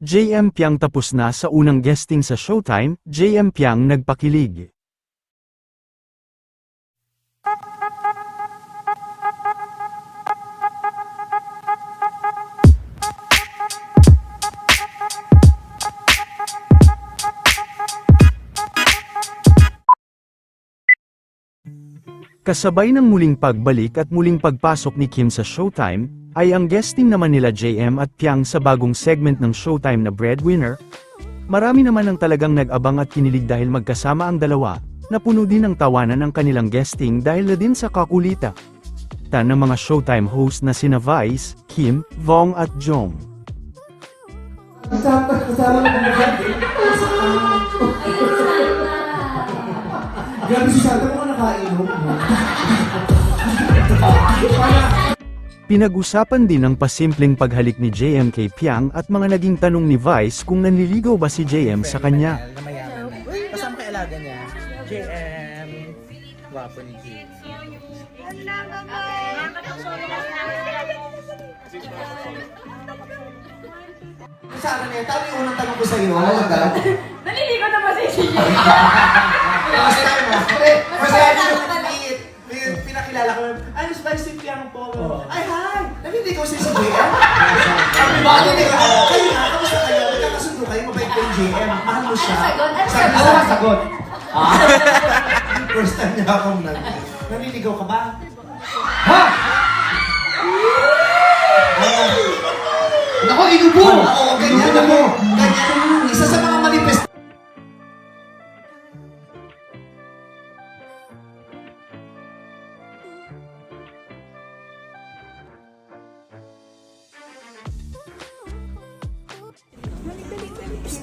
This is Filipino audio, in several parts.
JM Piang tapos na sa unang guesting sa Showtime, JM Piang nagpakilig. Kasabay ng muling pagbalik at muling pagpasok ni Kim sa Showtime, ay ang guesting naman nila JM at Piang sa bagong segment ng Showtime na Breadwinner. Marami naman ang talagang nag-abang at kinilig dahil magkasama ang dalawa, na puno din ng tawanan ang kanilang guesting dahil na din sa kakulita. Ta ng mga Showtime host na sina Vice, Kim, Vong at Jong. Kasama, kasama dyan. Grabe si Santa mo nakainom. Pinag-usapan din ang pasimpleng paghalik ni JM kay Piang at mga naging tanong ni Vice kung nanliligaw ba si JM sa kanya. Kasama kay alaga niya, JM, gwapo ni Kim. Kasama niya. Tama yung unang tanong ko sa iyo. Ano agad? Naliligo na ba si CJ? ko. Ay, Miss Vice, si Piang po. Ay, hi! Naminig ko si JM. Sabi ba, naminig ko. Kayo nga, kamusta kayo? Nagkakasundo kayo, mabait ko yung JM. Mahal mo siya. Ano sagot? Ano Sabi sagot? ko, sagot. Ah. First time niya akong nag... Naniligaw ka ba? Ha? Nako, inubo! Oo, ganyan ako. Ganyan.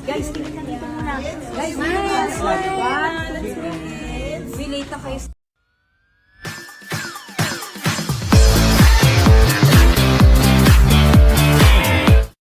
Guys, tingnan dito muna. Guys, guys. One, two, three. Relate na kayo